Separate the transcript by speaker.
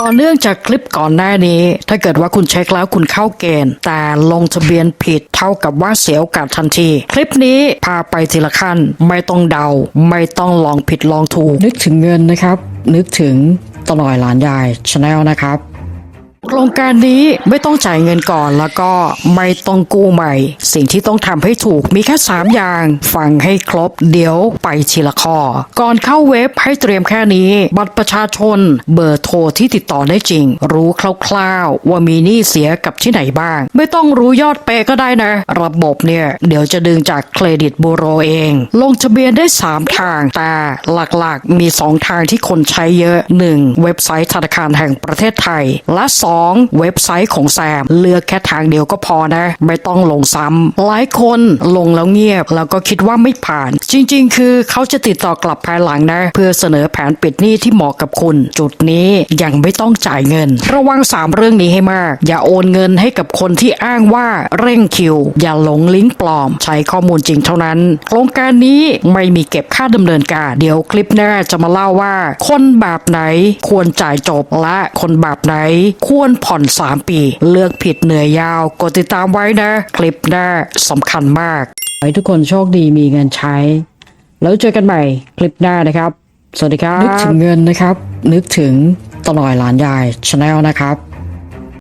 Speaker 1: ต่อเนื่องจากคลิปก่อนหน้านี้ ถ้าเกิดว่าคุณเช็คแล้วคุณเข้าเกณฑ์ แต่ลงทะเบียนผิดเท่ากับว่าเสียโอกาสทันที คลิปนี้พาไปทีละขั้น ไม่ต้องเดา ไม่ต้องลองผิดลองถูก นึกถึงเงินนะครับ นึกถึงตลอยหลานยายชาแนลนะครับ โครงการนี้ไม่ต้องจ่ายเงินก่อนแล้วก็ไม่ต้องกู้ใหม่ สิ่งที่ต้องทำให้ถูกมีแค่ 3 อย่าง ฟังให้ครบเดี๋ยวไปทีละข้อ ก่อนเข้าเว็บให้เตรียมแค่นี้ บัตรประชาชน เบอร์โทรที่ติดต่อได้จริง รู้คร่าวๆ ว่ามีหนี้เสียกับที่ไหนบ้าง ไม่ต้องรู้ยอดเปก็ได้นะ ระบบเนี่ยเดี๋ยวจะดึงจากเครดิตบูโรเอง ลงทะเบียนได้ 3 ทางแต่หลักๆมี 2 ทางที่คนใช้เยอะ 1. เว็บไซต์ธนาคารแห่งประเทศไทย และ 2. เว็บไซต์ของแซม เลือกแค่ทางเดียวก็พอนะ ไม่ต้องลงซ้ำหลายคนลงแล้วเงียบ แล้วก็คิดว่าไม่ผ่าน จริง ๆ คือเขาจะติดต่อกลับภายหลังนะ เพื่อเสนอแผนปิดหนี้ที่เหมาะกับคุณ จุดนี้ยังไม่ต้องจ่ายเงิน ระวัง 3 เรื่องนี้ให้มาก อย่าโอนเงินให้กับคนที่อ้างว่าเร่งคิว อย่าหลงลิงก์ปลอม ใช้ข้อมูลจริงเท่านั้น โครงการนี้ไม่มีเก็บค่าดำเนินการ เดี๋ยวคลิปหน้าจะมาเล่าว่า คนแบบไหนควรจ่ายจบและคนแบบไหน ควรผ่อน 3 ปี เลือกผิดเหนื่อยยาว กดติดตามไว้นะ คลิปหน้าสำคัญมากขอให้ทุกคนโชคดีมีเงินใช้ แล้วเจอกันใหม่คลิปหน้านะครับ สวัสดีครับ นึกถึงเงินนะครับ นึกถึงตลอยหลานยายชาแนลนะครับ